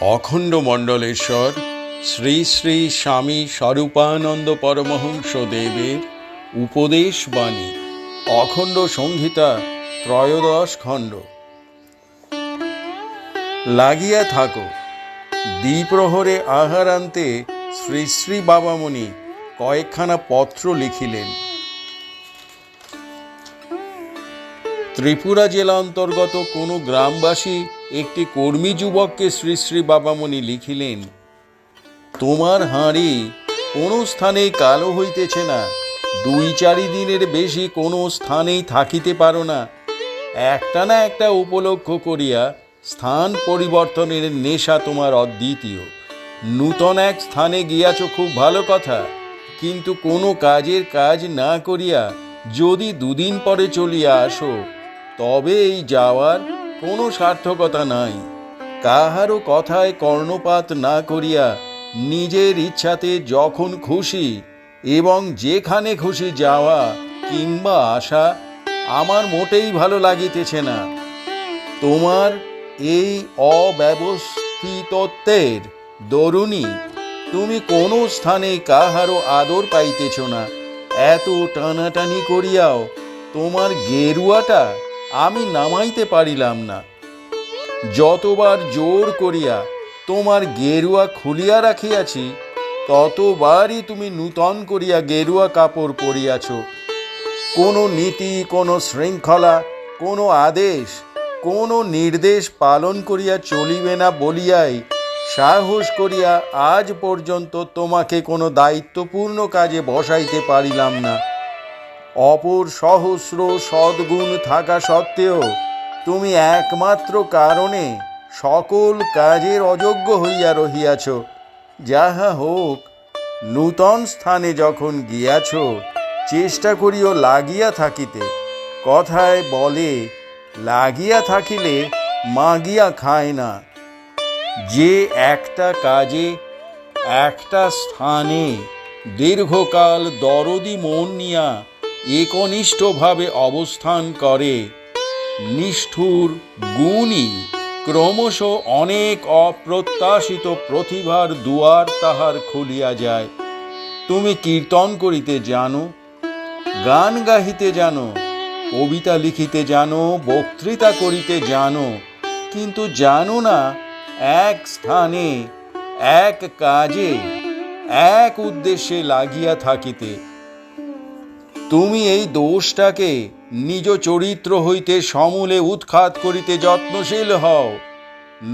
অখণ্ড মণ্ডলেশ্বর, শ্রী শ্রী স্বামী স্বরূপানন্দ পরমহংস দেবের উপদেশ বাণী, অখণ্ড সংহিতা, ত্রয়োদশ খণ্ড। লাগিয়া থাকো, দ্বিপ্রহরে আহারান্তে শ্রী শ্রী বাবামণি কয়েকখানা পত্র লিখিলেন। ত্রিপুরা জেলা অন্তর্গত কোনো গ্রামবাসী একটি কর্মী যুবককে শ্রী শ্রী বাবামণি লিখিলেন, তোমার হাঁড়ি কোনো স্থানেই কালো হইতেছে না, দুই চারি দিনের বেশি কোনো স্থানেই থাকিতে পারো না। একটা না একটা উপলক্ষ করিয়া স্থান পরিবর্তনের নেশা তোমার অদ্বিতীয়। নূতন এক স্থানে গিয়াছ খুব ভালো কথা, কিন্তু কোনো কাজের কাজ না করিয়া যদি দুদিন পরে চলিয়া আসো, তবে এই যাওয়ার কোনো সার্থকতা নাই। কাহারও কথায় কর্ণপাত না করিয়া নিজের ইচ্ছাতে যখন খুশি এবং যেখানে খুশি যাওয়া কিংবা আসা আমার মোটেই ভালো লাগিতেছে না। তোমার এই অব্যবস্থিতত্বের দরুণী তুমি কোনো স্থানে কাহারও আদর পাইতেছ না। এত টানাটানি করিয়াও তোমার গেরুয়াটা আমি নামাইতে পারিলাম না। যতবার জোর করিয়া তোমার গেরুয়া খুলিয়া রাখিয়াছি, ততবারই তুমি নূতন করিয়া গেরুয়া কাপড় পরিয়াছ। কোনো নীতি, কোনো শৃঙ্খলা, কোনো আদেশ, কোনো নির্দেশ পালন করিয়া চলিবে না বলিয়াই সাহস করিয়া আজ পর্যন্ত তোমাকে কোনো দায়িত্বপূর্ণ কাজে বসাইতে পারিলাম না। অপর সহস্র সদ্গুণ থাকা সত্ত্বেও তুমি একমাত্র কারণে সকল কাজের অযোগ্য হইয়া রহিয়াছ। যাহা হোক, নূতন স্থানে যখন গিয়াছ, চেষ্টা করিও লাগিয়া থাকিতে। কথায় বলে, লাগিয়া থাকিলে মাগিয়া খায় না। যে একটা কাজে, একটা স্থানে দীর্ঘকাল দরদি মন নিয়া একনিষ্ঠভাবে অবস্থান করে। নিষ্ঠুর গুণী, ক্রমশ অনেক অপ্রত্যাশিত প্রতিভার দুয়ার তাহার খুলিয়া যায়। তুমি কীর্তন করিতে জানো, গান গাহিতে জানো, কবিতা লিখিতে জানো, বক্তৃতা করিতে জানো, কিন্তু জানো না এক স্থানে, এক কাজে, এক উদ্দেশ্যে লাগিয়া থাকিতে। তুমি এই দোষটাকে নিজ চরিত্র হইতে সমূলে উৎখাত করিতে যত্নশীল হও।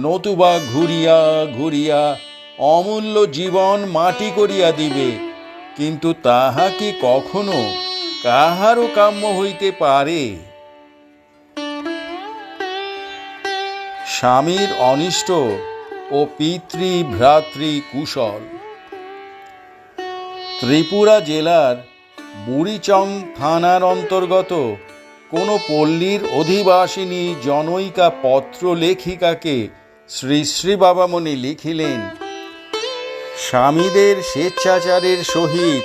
নতুবা ঘুরিয়া ঘুরিয়া অমূল্য জীবন মাটি করিয়া দিবে, কিন্তু তাহা কি কখনো কাহারও কাম্য হইতে পারে? স্বামীর অনিষ্ট ও পিতৃ ভ্রাতৃ কুশল ত্রিপুরা জেলার বুড়িচং থানার অন্তর্গত। কোনো পল্লীর অধিবাসিনী জনৈকা পত্র লেখিকাকে শ্রী শ্রী বাবামণি লিখিলেন, স্বামীদের স্বেচ্ছাচারের সহিত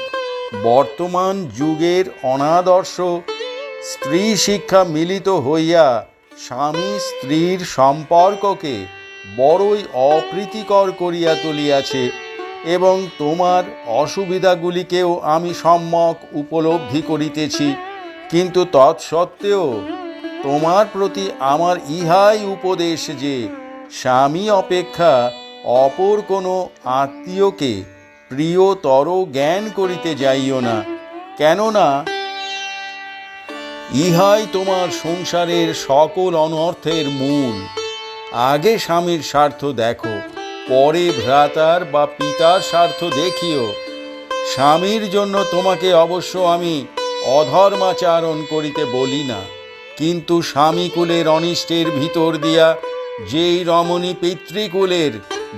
বর্তমান যুগের অনাদর্শ স্ত্রী শিক্ষা মিলিত হইয়া স্বামী স্ত্রীর সম্পর্ককে বড়ই অপ্রীতিকর করিয়া তুলিয়াছে। এবং তোমার অসুবিধাগুলিকেও আমি সম্যক উপলব্ধি করিতেছি। কিন্তু তৎসত্ত্বেও তোমার প্রতি আমার ইহাই উপদেশ যে, স্বামী অপেক্ষা অপর কোনো আত্মীয়কে প্রিয়তর জ্ঞান করিতে যাইও না। কেননা ইহাই তোমার সংসারের সকল অনর্থের মূল। আগে স্বামীর স্বার্থ দেখো। পরে ভ্রাতার বা পিতার স্বার্থ দেখিও। স্বামীর জন্য তোমাকে অবশ্য আমি অধর্মাচারণ করিতে বলি না। কিন্তু স্বামীকুলের অনিষ্টের ভিতর দিয়া যেই রমণী পিতৃকুলের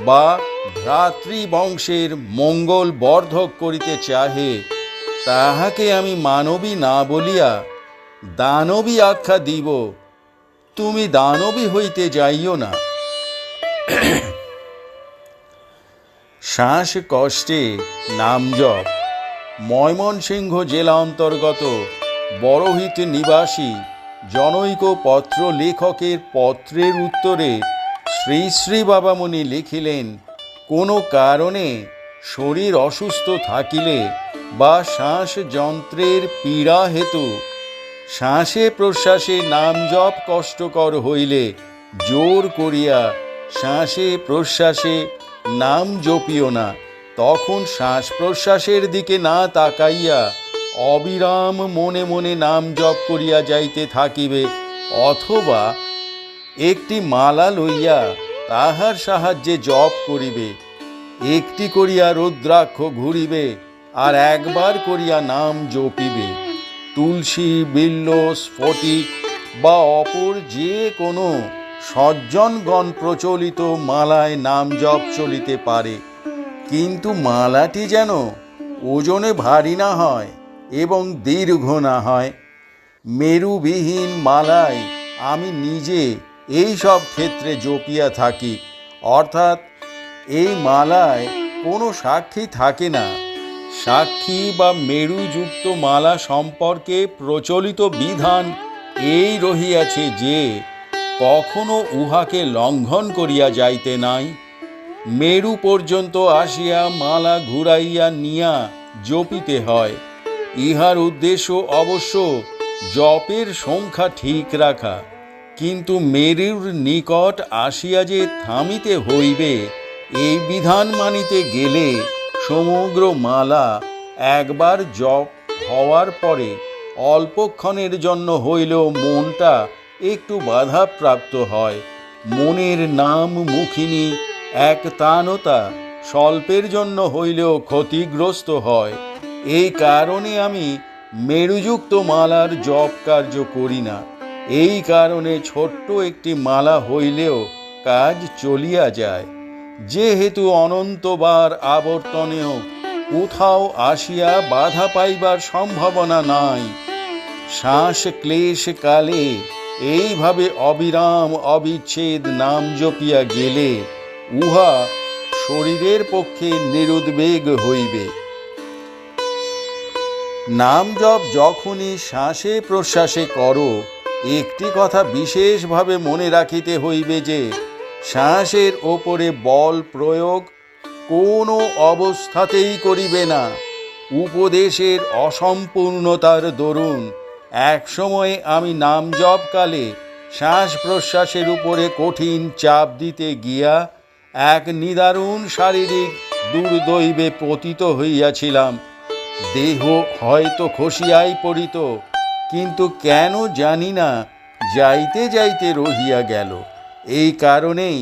বা ভ্রাতৃবংশের মঙ্গল বর্ধক করিতে চাহে, তাহাকে আমি মানবী না বলিয়া দানবী আখ্যা দিব। তুমি দানবী হইতে যাইও না। শ্বাস কষ্টে নামজপ ময়মনসিংহ জেলা অন্তর্গত বড়হিত নিবাসী জনৈক পত্র লেখকের পত্রের উত্তরে শ্রী শ্রী বাবামণি লিখিলেন, কোনো কারণে শরীর অসুস্থ থাকিলে বা শ্বাস যন্ত্রের পীড়া হেতু শ্বাসে প্রশ্বাসে নাম জপ কষ্টকর হইলে জোর করিয়া শ্বাসে প্রশ্বাসে নাম জপিও না। তখন শ্বাস প্রশ্বাসের দিকে না তাকাইয়া অবিরাম মনে মনে নাম জপ করিয়া যাইতে থাকিবে, অথবা একটি মালা লইয়া তাহার সাহায্যে জপ করিবে, একটি করিয়া রুদ্রাক্ষ ঘুরিবে, আর একবার করিয়া নাম জপিবে। তুলসী, বিল্ল, স্ফটিক বা অপর যে কোনো সজ্জনগণ প্রচলিত মালায় নাম জপ চলিতে পারে। কিন্তু মালাটি যেন ওজনে ভারী না হয় এবং দীর্ঘ না হয়। মেরুবিহীন মালায় আমি নিজে এই সব ক্ষেত্রে জপিয়া থাকি। অর্থাৎ এই মালায় কোনো সাক্ষী থাকে না। সাক্ষী বা মেরুযুক্ত মালা সম্পর্কে প্রচলিত বিধান এই রহিয়াছে যে কখনো উহাকে লঙ্ঘন করিয়া যাইতে নাই। মেরু পর্যন্ত আসিয়া মালা ঘুরাইয়া নিয়া জপিতে হয়। ইহার উদ্দেশ্য অবশ্য জপের সংখ্যা ঠিক রাখা। কিন্তু মেরুর নিকট আসিয়া যে থামিতে হইবে, এই বিধান মানিতে গেলে সমগ্র মালা একবার জপ হওয়ার পরে অল্পক্ষণের জন্য হইলেও মনটা একটু বাধাপ্রাপ্ত হয়। মনের নাম মুখিনী এক তানতা স্বল্পের জন্য হইলেও ক্ষতিগ্রস্ত হয়। এই কারণে আমি মেরুযুক্ত মালার জপ কার্য করি না। এই কারণে ছোট্ট একটি মালা হইলেও কাজ চলিয়া যায়। যেহেতু অনন্তবার আবর্তনেও কোথাও আসিয়া বাধা পাইবার সম্ভাবনা নাই। শ্বাস ক্লেশ কালে এইভাবে অবিরাম অবিচ্ছেদ নাম জপিয়া গেলে উহা শরীরের পক্ষে নিরুদ্বেগ হইবে। নাম জপ যখনই শ্বাসে প্রশ্বাসে করো, একটি কথা বিশেষভাবে মনে রাখিতে হইবে যে, শ্বাসের ওপরে বল প্রয়োগ কোনো অবস্থাতেই করিবে না। উপদেশের অসম্পূর্ণতার দরুন এক সময়ে আমি নাম জপকালে শ্বাস প্রশ্বাসের উপরে কঠিন চাপ দিতে গিয়া এক নিদারুণ শারীরিক দুর্দৈবে পতিত হইয়াছিলাম। দেহ হয়তো খসিয়াই পড়িত, কিন্তু কেন জানি না যাইতে যাইতে রহিয়া গেল। এই কারণেই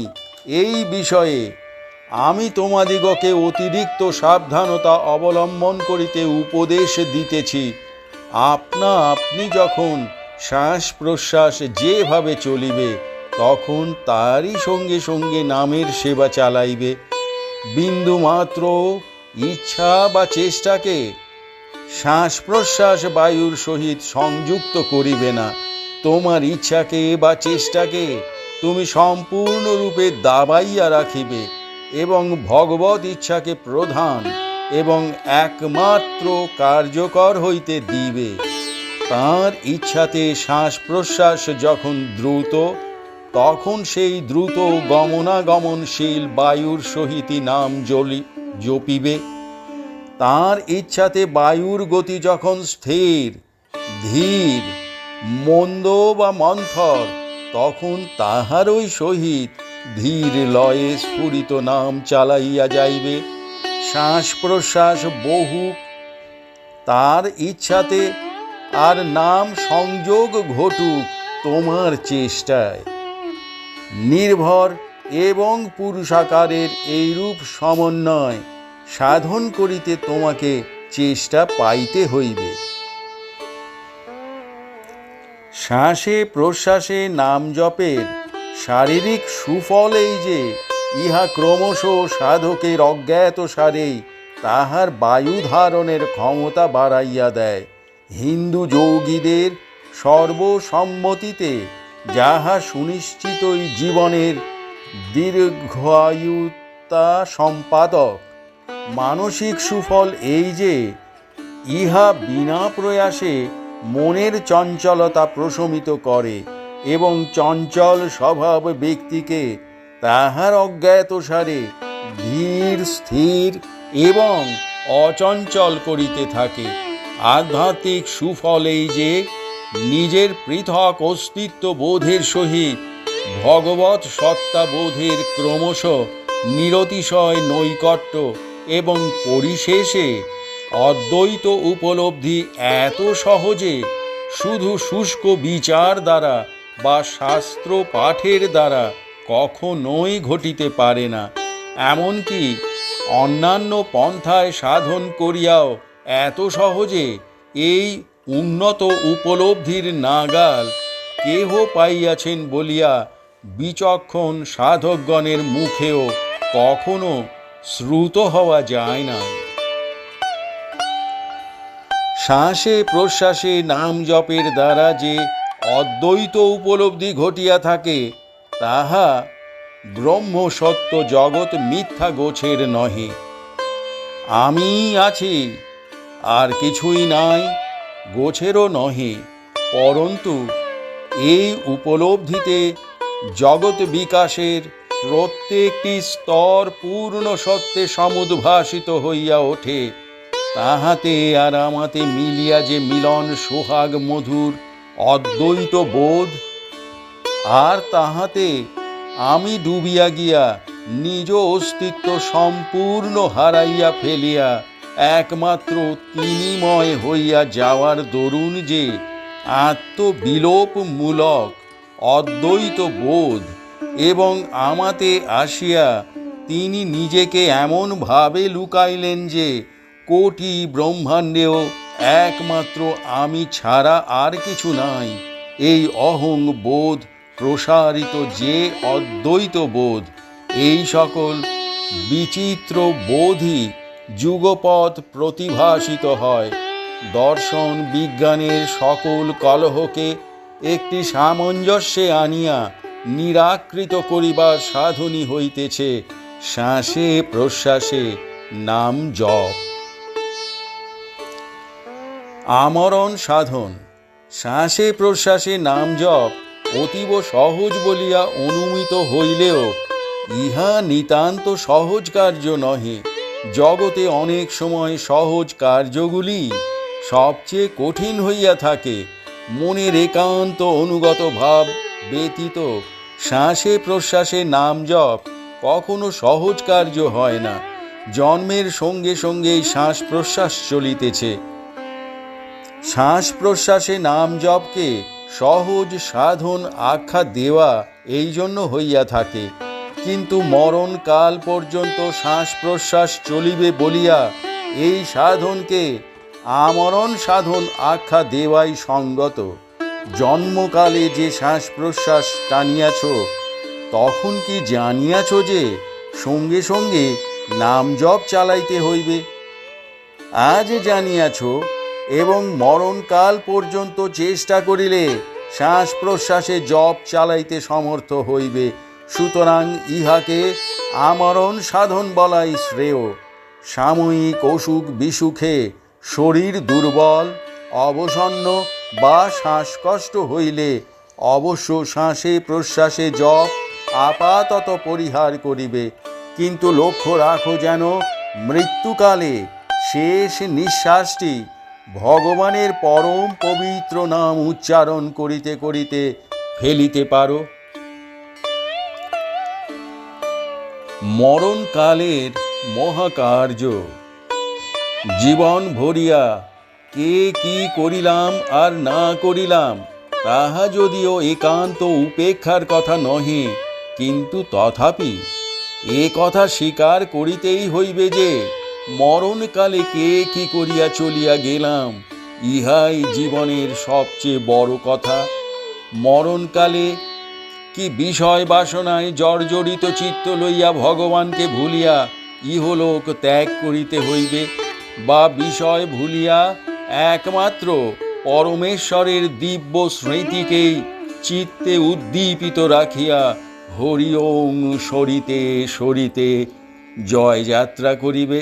এই বিষয়ে আমি তোমাদিগকে অতিরিক্ত সাবধানতা অবলম্বন করিতে উপদেশ দিতেছি। আপনা আপনি যখন শ্বাস প্রশ্বাস যেভাবে চলিবে, তখন তারই সঙ্গে সঙ্গে নামের সেবা চালাইবে। বিন্দু মাত্র ইচ্ছা বা চেষ্টাকে শ্বাস প্রশ্বাস বায়ুর সহিত সংযুক্ত করিবে না। তোমার ইচ্ছাকে বা চেষ্টাকে তুমি সম্পূর্ণরূপে দাবাইয়া রাখিবে এবং ভগবত ইচ্ছাকে প্রধান। এবং একমাত্র কার্যকর হইতে দিবে। তার ইচ্ছাতে শ্বাস প্রশ্বাস যখন দ্রুত, তখন সেই দ্রুত গমনাগমনশীল বায়ুর সহিতই নাম জলি জপিবে। তার ইচ্ছাতে বায়ুর গতি যখন স্থির, ধীর, মন্দ বা মন্থর, তখন তাহারই সহিত ধীর লয়ে স্ফুরিত নাম চালাইয়া যাইবে। শ্বাস প্রশ্বাস বহু, তার ইচ্ছাতে আর নাম সংযোগ ঘটুক তোমার চেষ্টায়। নির্ভর এবং পুরুষাকারের এইরূপ সমন্বয় সাধন করিতে তোমাকে চেষ্টা পাইতে হইবে। শ্বাসে প্রশ্বাসে নাম জপের শারীরিক সুফল এই যে ইহা ক্রমশ সাধকের অজ্ঞাত সারেই তাহার বায়ু ধারণের ক্ষমতা বাড়াইয়া দেয়। হিন্দু যোগীদের সর্বসম্মতিতে যাহা সুনিশ্চিতই জীবনের দীর্ঘায়ুতা সম্পাদক, মানসিক সুফল এই যে, ইহা বিনা প্রয়াসে মনের চঞ্চলতা প্রশমিত করে এবং চঞ্চল স্বভাব ব্যক্তিকে তাহার অজ্ঞাত সারে ধীর, স্থির এবং অচঞ্চল করিতে থাকে। আধ্যাত্মিক সুফল এই যে, নিজের পৃথক অস্তিত্ব বোধের সহিত ভগবৎ সত্তা বোধের ক্রমশ নিরতিশয় নৈকট্য এবং পরিশেষে অদ্বৈত উপলব্ধি এত সহজে শুধু শুষ্ক বিচার দ্বারা বা শাস্ত্র পাঠের দ্বারা কখনোই ঘটিতে পারে না। এমনকি অন্যান্য পন্থায় সাধন করিয়াও এত সহজে এই উন্নত উপলব্ধির নাগাল কেহ পাইয়াছেন বলিয়া বিচক্ষণ সাধকগণের মুখেও কখনো শ্রুত হওয়া যায় না। শ্বাসে প্রশ্বাসে নাম জপের দ্বারা যে অদ্বৈত উপলব্ধি ঘটিয়া থাকে তাহা ব্রহ্ম সত্য জগৎ মিথ্যা গোছের নহে। আমি আছি, আর কিছুই নাই, গোছেরও নহে। পরন্তু এই উপলব্ধিতে জগৎ বিকাশের প্রত্যেকটি স্তর পূর্ণ সত্যে সমুদ্ভাসিত হইয়া ওঠে। তাহাতে আর আমাতে মিলিয়া যে মিলন সোহাগ মধুর অদ্বৈত বোধ আর তাহাতে আমি ডুবিয়া গিয়া নিজ অস্তিত্ব সম্পূর্ণ হারাইয়া ফেলিয়া, একমাত্র তিনিময় হইয়া যাওয়ার দরুন যে আত্মবিলোপমূলক অদ্বৈত বোধ এবং আমাতে আসিয়া তিনি নিজেকে এমনভাবে লুকাইলেন যে কোটি ব্রহ্মাণ্ডেও একমাত্র আমি ছাড়া আর কিছু নাই, এই অহং বোধ প্রসারিত যে অদ্বৈত বোধ, এই সকল বিচিত্র বোধই যুগপথ প্রতিভাসিত হয়। দর্শন বিজ্ঞানের সকল কলহকে একটি সামঞ্জস্যে আনিয়া নিরাকৃত করিবার সাধনী হইতেছে শ্বাসে প্রশ্বাসে নাম জপ। আমরণ সাধন, শ্বাসে প্রশ্বাসে নাম জপ অতীব সহজ বলিয়া অনুমিত হইলেও, ইহা নিতান্ত সহজ কার্য নহে। জগতে অনেক সময় সহজ কার্যগুলি সবচেয়ে কঠিন হইয়া থাকে। মনের একান্ত অনুগত ভাব ব্যতীত শ্বাসে প্রশ্বাসে নাম জপ কখনো সহজ কার্য হয় না। জন্মের সঙ্গে সঙ্গেই শ্বাস প্রশ্বাস চলিতেছে। শ্বাস প্রশ্বাসে নাম জপকে সহজ সাধন আখ্যা দেওয়া এই জন্য হইয়া থাকে। কিন্তু মরণ কাল পর্যন্ত শ্বাস প্রশ্বাস চলিবে বলিয়া এই সাধনকে আমরণ সাধন আখ্যা দেওয়াই সঙ্গত। জন্মকালে যে শ্বাস প্রশ্বাস টানিয়াছ, তখন কি জানিয়াছ যে সঙ্গে সঙ্গে নাম জপ চালাইতে হইবে? আজ জানিয়াছ এবং মরণকাল পর্যন্ত চেষ্টা করিলে শ্বাস প্রশ্বাসে জপ চালাইতে সমর্থ হইবে। সুতরাং ইহাকে আমরণ সাধন বলাই শ্রেয়। সাময়িক অসুখ বিসুখে শরীর দুর্বল, অবসন্ন বা শ্বাসকষ্ট হইলে অবশ্য শ্বাসে প্রশ্বাসে জপ আপাতত পরিহার করিবে। কিন্তু লক্ষ্য রাখো যেন মৃত্যুকালে শেষ নিঃশ্বাসটি ভগবানের পরম পবিত্র নাম উচ্চারণ করিতে করিতে ফেলিতে পারো। মরণকালের মহাকার্য। জীবন ভরিয়া কে কি করিলাম আর না করিলাম, তাহা যদিও একান্ত উপেক্ষার কথা নহে, কিন্তু তথাপি এ কথা স্বীকার করিতেই হইবে যে মরণকালে কে কি করিয়া চলিয়া গেলাম, ইহাই জীবনের সবচেয়ে বড় কথা। মরণকালে কি বিষয় বাসনায় জর্জরিত চিত্ত লইয়া ভগবানকে ভুলিয়া ইহলোক ত্যাগ করিতে হইবে, বা বিষয় ভুলিয়া একমাত্র পরমেশ্বরের দিব্য স্মৃতিকেই চিত্তে উদ্দীপিত রাখিয়া হরি ওং সরিতে সরিতে জয়যাত্রা করিবে।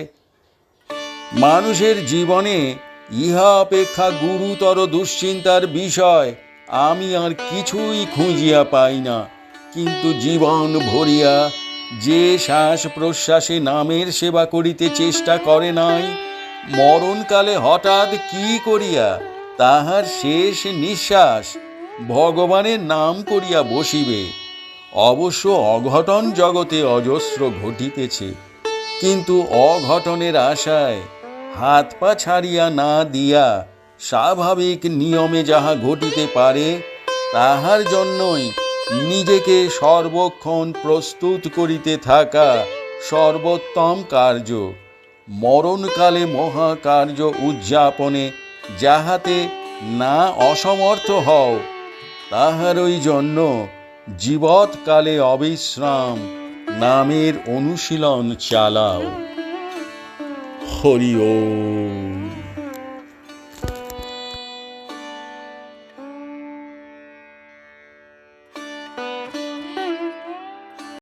মানুষের জীবনে ইহা অপেক্ষা গুরুতর দুশ্চিন্তার বিষয়। আমি আর কিছুই খুঁজিয়া পাই না। কিন্তু জীবন ভরিয়া যে শ্বাস প্রশ্বাসে নামের সেবা করিতে চেষ্টা করে নাই, মরণকালে হঠাৎ কি করিয়া, তাহার শেষ নিঃশ্বাস ভগবানের নাম করিয়া বসিবে। অবশ্য অঘটন জগতে অজস্র ঘটিতেছে। কিন্তু অঘটনের আশায় হাত পা ছাড়িয়া না দিয়া স্বাভাবিক নিয়মে যাহা ঘটিতে পারে, তাহার জন্যই নিজেকে সর্বক্ষণ প্রস্তুত করিতে থাকা সর্বোত্তম কার্য। মরণকালে মহাকার্য উদযাপনে যাহাতে না অসমর্থ হও, তাহারই জন্য জীবৎকালে অবিশ্রাম নামের অনুশীলন চালাও। হরি ওম